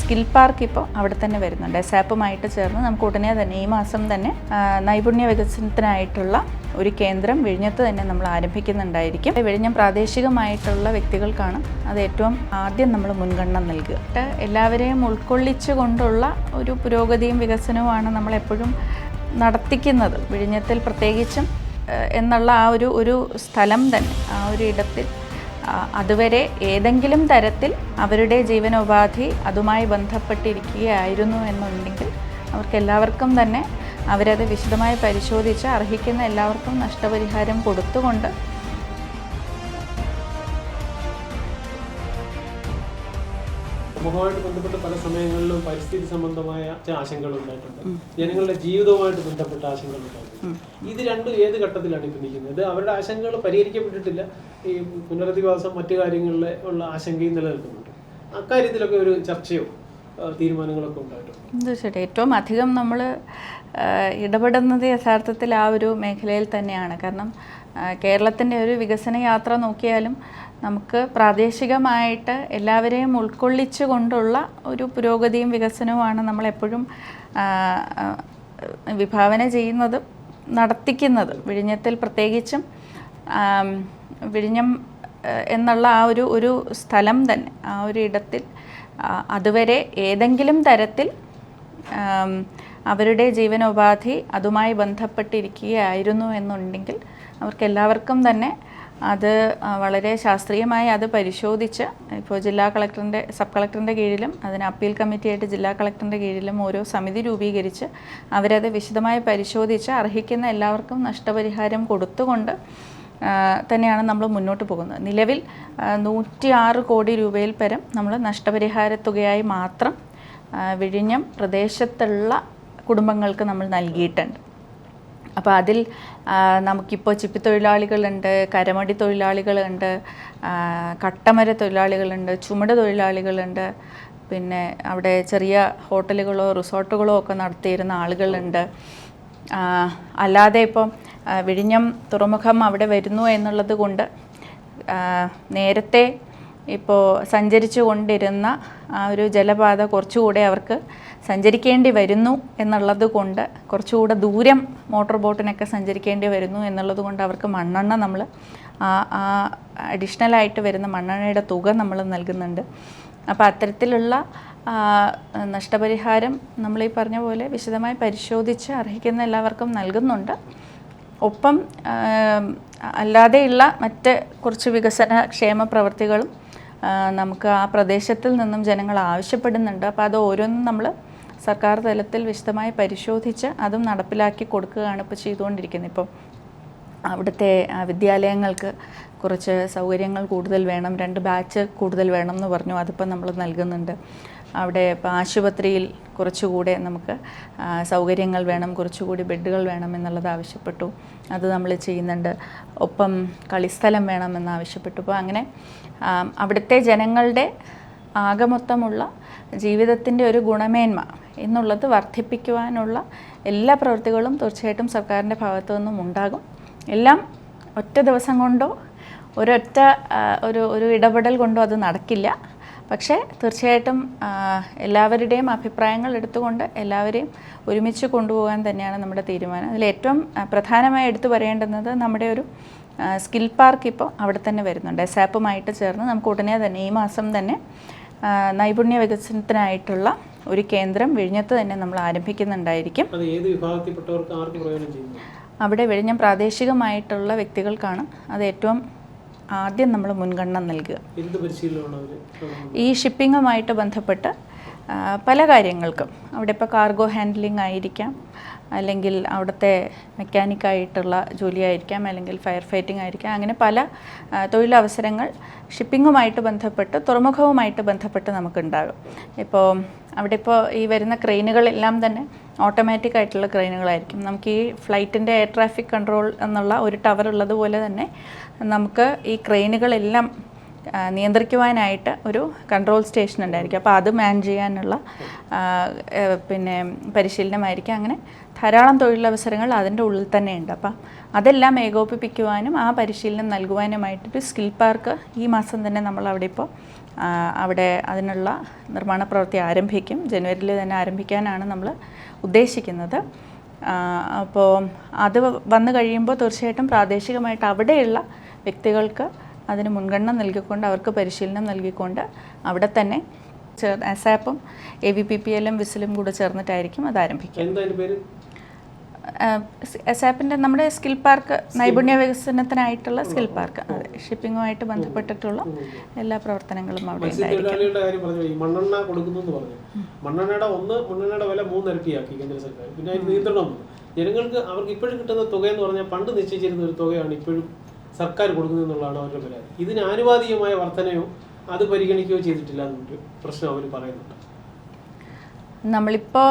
Skill park ഇപ്പോൾ അവിടെ തന്നെ വരുന്നുണ്ട്. എസാപ്പുമായിട്ട് ചേർന്ന് നമുക്ക് ഉടനെ തന്നെ ഈ മാസം തന്നെ നൈപുണ്യ വികസനത്തിനായിട്ടുള്ള ഒരു കേന്ദ്രം വിഴിഞ്ഞത്ത് തന്നെ നമ്മൾ ആരംഭിക്കുന്നുണ്ടായിരിക്കും. വിഴിഞ്ഞം പ്രാദേശികമായിട്ടുള്ള വ്യക്തികൾക്കാണ് അത് ഏറ്റവും ആദ്യം നമ്മൾ മുൻഗണന നൽകുക. എല്ലാവരെയും ഉൾക്കൊള്ളിച്ചു കൊണ്ടുള്ള ഒരു പുരോഗതിയും വികസനവുമാണ് നമ്മളെപ്പോഴും നടത്തിക്കുന്നത്. വിഴിഞ്ഞത്തിൽ പ്രത്യേകിച്ചും എന്നുള്ള ആ ഒരു ഒരു സ്ഥലം തന്നെ ആ ഒരു ഇടത്തിൽ അതുവരെ ഏതെങ്കിലും തരത്തിൽ അവരുടെ ജീവനോപാധി അതുമായി ബന്ധപ്പെട്ടിരിക്കുകയായിരുന്നു എന്നുണ്ടെങ്കിൽ അവർക്ക് എല്ലാവർക്കും തന്നെ അവരത് വിശദമായി പരിശോധിച്ച് അർഹിക്കുന്ന എല്ലാവർക്കും നഷ്ടപരിഹാരം കൊടുത്തുകൊണ്ട് സമൂഹമായിട്ട് ബന്ധപ്പെട്ട പല സമയങ്ങളിലും പരിസ്ഥിതി സംബന്ധമായ ആശങ്കകൾ ഉണ്ടായിട്ടുണ്ട്. ജനങ്ങളുടെ ജീവിതവുമായിട്ട് ബന്ധപ്പെട്ട ആശങ്കകൾ ഉണ്ടായിട്ടുണ്ട്. ഇത് രണ്ടും ഏത് ഘട്ടത്തിലാണ് ഇപ്പൊ നിൽക്കുന്നത്? അവരുടെ ആശങ്കകൾ പരിഹരിക്കപ്പെട്ടിട്ടില്ല. ഈ പുനരധിവാസം മറ്റു കാര്യങ്ങളിലെ ഉള്ള ആശങ്കയും നിലനിൽക്കുന്നുണ്ട്. അക്കാര്യത്തിലൊക്കെ ഒരു ചർച്ചയോ തീരുമാനങ്ങളൊക്കെ ഉണ്ടായിട്ടുണ്ട്. തീർച്ചയായിട്ടും. ഏറ്റവും അധികം നമ്മൾ ഇടപെടുന്നത് യഥാർത്ഥത്തിൽ ആ ഒരു മേഖലയിൽ തന്നെയാണ്. കാരണം കേരളത്തിന്റെ ഒരു വികസന യാത്ര നോക്കിയാലും നമുക്ക് പ്രാദേശികമായിട്ട് എല്ലാവരെയും ഉൾക്കൊള്ളിച്ചു കൊണ്ടുള്ള ഒരു പുരോഗതിയും വികസനവുമാണ് നമ്മളെപ്പോഴും വിഭാവന ചെയ്യുന്നതും നടത്തിക്കുന്നത്. വിഴിഞ്ഞത്തിൽ പ്രത്യേകിച്ചും വിഴിഞ്ഞം എന്നുള്ള ആ ഒരു ഒരു സ്ഥലം തന്നെ ആ ഒരു ഇടത്തിൽ അതുവരെ ഏതെങ്കിലും തരത്തിൽ അവരുടെ ജീവനോപാധി അതുമായി ബന്ധപ്പെട്ടിരിക്കുകയായിരുന്നു എന്നുണ്ടെങ്കിൽ അവർക്കെല്ലാവർക്കും തന്നെ അത് വളരെ ശാസ്ത്രീയമായി അത് പരിശോധിച്ച് ഇപ്പോൾ ജില്ലാ കളക്ടറിന്റെ സബ് കളക്ടറിന്റെ കീഴിലും അതിന് അപ്പീൽ കമ്മിറ്റിയായിട്ട് ജില്ലാ കളക്ടറിന്റെ കീഴിലും ഓരോ സമിതി രൂപീകരിച്ച് അവരത് വിശദമായി പരിശോധിച്ച് അർഹിക്കുന്ന എല്ലാവർക്കും നഷ്ടപരിഹാരം കൊടുത്തുകൊണ്ട് തന്നെയാണ് നമ്മൾ മുന്നോട്ട് പോകുന്നത്. നിലവിൽ നൂറ്റി ആറ് കോടി രൂപയിൽ പരം നമ്മൾ നഷ്ടപരിഹാര തുകയായി മാത്രം വിഴിഞ്ഞം പ്രദേശത്തുള്ള കുടുംബങ്ങൾക്ക് നമ്മൾ നൽകിയിട്ടുണ്ട്. അപ്പോൾ അതിൽ നമുക്കിപ്പോൾ ചിപ്പിത്തൊഴിലാളികളുണ്ട് കരമടി തൊഴിലാളികളുണ്ട് കട്ടമര തൊഴിലാളികളുണ്ട് ചുമട് തൊഴിലാളികളുണ്ട് പിന്നെ അവിടെ ചെറിയ ഹോട്ടലുകളോ റിസോർട്ടുകളോ ഒക്കെ നടത്തിയിരുന്ന ആളുകളുണ്ട്. അല്ലാതെ ഇപ്പം വിഴിഞ്ഞം തുറമുഖം അവിടെ വരുന്നു എന്നുള്ളത് കൊണ്ട് നേരത്തെ ഇപ്പോൾ സഞ്ചരിച്ചു കൊണ്ടിരുന്ന ആ ഒരു ജലപാത കുറച്ചുകൂടെ അവർക്ക് സഞ്ചരിക്കേണ്ടി വരുന്നു എന്നുള്ളത് കൊണ്ട് കുറച്ചുകൂടെ ദൂരം മോട്ടോർ ബോട്ടിനൊക്കെ സഞ്ചരിക്കേണ്ടി വരുന്നു എന്നുള്ളത് കൊണ്ട് അവർക്ക് മണ്ണെണ്ണ നമ്മൾ ആ അഡീഷണലായിട്ട് വരുന്ന മണ്ണെണ്ണയുടെ തുക നമ്മൾ നൽകുന്നുണ്ട്. അപ്പോൾ അത്തരത്തിലുള്ള നഷ്ടപരിഹാരം നമ്മൾ ഈ പറഞ്ഞ പോലെ വിശദമായി പരിശോധിച്ച് അർഹിക്കുന്ന എല്ലാവർക്കും നൽകുന്നുണ്ട്. ഒപ്പം അല്ലാതെയുള്ള മറ്റ് കുറച്ച് വികസന ക്ഷേമ പ്രവർത്തികളും നമുക്ക് ആ പ്രദേശത്തിൽ നിന്നും ജനങ്ങൾ ആവശ്യപ്പെടുന്നുണ്ട്. അപ്പോൾ അത് ഓരോന്നും നമ്മൾ സർക്കാർ തലത്തിൽ വിശദമായി പരിശോധിച്ച് അതും നടപ്പിലാക്കി കൊടുക്കുകയാണ് ഇപ്പോൾ ചെയ്തുകൊണ്ടിരിക്കുന്നത്. ഇപ്പം അവിടുത്തെ വിദ്യാലയങ്ങൾക്ക് കുറച്ച് സൗകര്യങ്ങൾ കൂടുതൽ വേണം രണ്ട് ബാച്ച് കൂടുതൽ വേണം എന്ന് പറഞ്ഞു അതിപ്പോൾ നമ്മൾ നൽകുന്നുണ്ട്. അവിടെ ഇപ്പോൾ ആശുപത്രിയിൽ കുറച്ചുകൂടെ നമുക്ക് സൗകര്യങ്ങൾ വേണം കുറച്ചുകൂടി ബെഡുകൾ വേണം എന്നുള്ളത് ആവശ്യപ്പെട്ടു. അത് നമ്മൾ ചെയ്യുന്നുണ്ട്. ഒപ്പം കളിസ്ഥലം വേണമെന്ന് ആവശ്യപ്പെട്ടു. അപ്പോൾ അങ്ങനെ അവിടുത്തെ ജനങ്ങളുടെ ആകമൊത്തമുള്ള ജീവിതത്തിന്റെ ഒരു ഗുണമേന്മ എന്നുള്ളത് വർദ്ധിപ്പിക്കുവാനുള്ള എല്ലാ പ്രവൃത്തികളും തീർച്ചയായിട്ടും സർക്കാരിന്റെ ഭാഗത്തു നിന്നും ഉണ്ടാകും. എല്ലാം ഒറ്റ ദിവസം കൊണ്ടോ ഒരൊറ്റ ഒരു ഒരു ഇടപെടൽ കൊണ്ടോ അത് നടക്കില്ല. പക്ഷേ തീർച്ചയായിട്ടും എല്ലാവരുടെയും അഭിപ്രായങ്ങൾ എടുത്തുകൊണ്ട് എല്ലാവരെയും ഒരുമിച്ച് കൊണ്ടുപോകാൻ തന്നെയാണ് നമ്മുടെ തീരുമാനം. അതിൽ ഏറ്റവും പ്രധാനമായി എടുത്തു പറയേണ്ടുന്നത് നമ്മുടെ ഒരു സ്കിൽ പാർക്ക് ഇപ്പോൾ അവിടെ തന്നെ വരുന്നുണ്ട്. എസാപ്പുമായിട്ട് ചേർന്ന് നമുക്ക് ഉടനെ തന്നെ ഈ മാസം തന്നെ നൈപുണ്യ വികസനത്തിനായിട്ടുള്ള ഒരു കേന്ദ്രം വിഴിഞ്ഞത്ത് തന്നെ നമ്മൾ ആരംഭിക്കുന്നുണ്ടായിരിക്കും. അവിടെ വിഴിഞ്ഞം പ്രാദേശികമായിട്ടുള്ള വ്യക്തികൾക്കാണ് അത് ഏറ്റവും ആദ്യം നമ്മൾ മുൻഗണന നൽകുക. എന്ത് പരിശീലനമാണ് ഈ ഷിപ്പിങ്ങുമായിട്ട് ബന്ധപ്പെട്ട് പല കാര്യങ്ങൾക്കും. അവിടെ ഇപ്പോൾ കാർഗോ ഹാൻഡ്ലിംഗ് ആയിരിക്കാം. അല്ലെങ്കിൽ അവിടുത്തെ മെക്കാനിക്കായിട്ടുള്ള ജോലിയായിരിക്കാം അല്ലെങ്കിൽ ഫയർ ഫൈറ്റിംഗ് ആയിരിക്കാം അങ്ങനെ പല തൊഴിലവസരങ്ങൾ ഷിപ്പിങ്ങുമായിട്ട് ബന്ധപ്പെട്ട് തുറമുഖവുമായിട്ട് ബന്ധപ്പെട്ട് നമുക്കുണ്ടാകും. ഇപ്പോൾ അവിടെ ഇപ്പോൾ ഈ വരുന്ന ക്രെയിനുകളെല്ലാം തന്നെ ഓട്ടോമാറ്റിക് ആയിട്ടുള്ള ക്രെയിനുകളായിരിക്കും. നമുക്ക് ഈ ഫ്ലൈറ്റിന്റെ എയർ ട്രാഫിക് കൺട്രോൾ എന്നുള്ള ഒരു ടവർ ഉള്ളതുപോലെ തന്നെ നമുക്ക് ഈ ക്രെയിനുകളെല്ലാം നിയന്ത്രിക്കുവാനായിട്ട് ഒരു കൺട്രോൾ സ്റ്റേഷൻ ഉണ്ടായിരിക്കും. അപ്പോൾ അത് മാൻ ചെയ്യാനുള്ള പിന്നെ പരിശീലനമായിരിക്കും. അങ്ങനെ ധാരാളം തൊഴിലവസരങ്ങൾ അതിന്റെ ഉള്ളിൽ തന്നെ ഉണ്ട്. അപ്പം അതെല്ലാം ഏകോപിപ്പിക്കുവാനും ആ പരിശീലനം നൽകുവാനുമായിട്ടൊരു സ്കിൽ പാർക്ക് ഈ മാസം തന്നെ നമ്മൾ അവിടെ ഇപ്പോൾ അവിടെ അതിനുള്ള നിർമ്മാണ പ്രവൃത്തി ആരംഭിക്കും. ജനുവരിയിൽ തന്നെ ആരംഭിക്കാനാണ് നമ്മൾ ഉദ്ദേശിക്കുന്നത്. അപ്പോൾ അത് വന്നു കഴിയുമ്പോൾ തീർച്ചയായിട്ടും പ്രാദേശികമായിട്ട് അവിടെയുള്ള വ്യക്തികൾക്ക് അതിന് മുൻഗണന നൽകിക്കൊണ്ട് അവർക്ക് പരിശീലനം നൽകിക്കൊണ്ട് അവിടെ തന്നെ ചേർ അസാപ്പും എ വി പി പി എല്ലും വിസിലും കൂടെ ചേർന്നിട്ടായിരിക്കും അത് ആരംഭിക്കുക. എസാപ്പിന്റെ നമ്മുടെ സ്കിൽ പാർക്ക് നൈപുണ്യ വികസനത്തിനായിട്ടുള്ള സ്കിൽ പാർക്ക്. അതെ ഷിപ്പിങ്ങുമായിട്ട് ബന്ധപ്പെട്ടിട്ടുള്ള എല്ലാ പ്രവർത്തനങ്ങളും അവിടെ മണ്ണെണ്ണ കൊടുക്കുന്നു പറഞ്ഞു. മണ്ണെണ്ണയുടെ ഒന്ന് മണ്ണെണ്ണയുടെ വില മൂന്നിരട്ടിയാക്കി കേന്ദ്ര സർക്കാർ. പിന്നെ നിയന്ത്രണം. ജനങ്ങൾക്ക് അവർക്ക് ഇപ്പോഴും കിട്ടുന്ന തുക എന്ന് പറഞ്ഞാൽ പണ്ട് നിശ്ചയിച്ചിരുന്ന ഒരു തുകയാണ് ഇപ്പോഴും സർക്കാർ കൊടുക്കുന്നു എന്നുള്ളതാണ് അവരുടെ പരാതി ഇതിന് ആനുപാതികമായ വർധനയോ അത് പരിഗണിക്കുകയോ ചെയ്തിട്ടില്ല എന്നൊരു പ്രശ്നം അവർ പറയുന്നുണ്ട്. നമ്മളിപ്പോൾ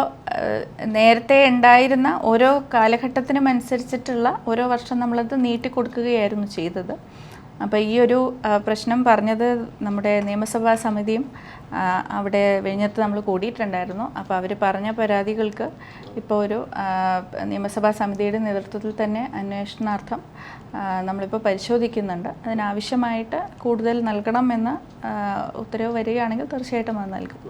നേരത്തെ ഉണ്ടായിരുന്ന ഓരോ കാലഘട്ടത്തിനും അനുസരിച്ചിട്ടുള്ള ഓരോ വർഷം നമ്മളത് നീട്ടി കൊടുക്കുകയായിരുന്നു ചെയ്തത്. അപ്പോൾ ഈ ഒരു പ്രശ്നം പറഞ്ഞത് നമ്മുടെ നിയമസഭാ സമിതിയും അവിടെ വിഴിഞ്ഞത്ത് നമ്മൾ കൂടിയിട്ടുണ്ടായിരുന്നു. അപ്പോൾ അവർ പറഞ്ഞ പരാതികൾക്ക് ഇപ്പോൾ ഒരു നിയമസഭാ സമിതിയുടെ നേതൃത്വത്തിൽ തന്നെ അന്വേഷണാർത്ഥം നമ്മളിപ്പോൾ പരിശോധിക്കുന്നുണ്ട്. അതിനാവശ്യമായിട്ട് കൂടുതൽ നൽകണമെന്ന് ഉത്തരവ് വരികയാണെങ്കിൽ തീർച്ചയായിട്ടും അത് നൽകും.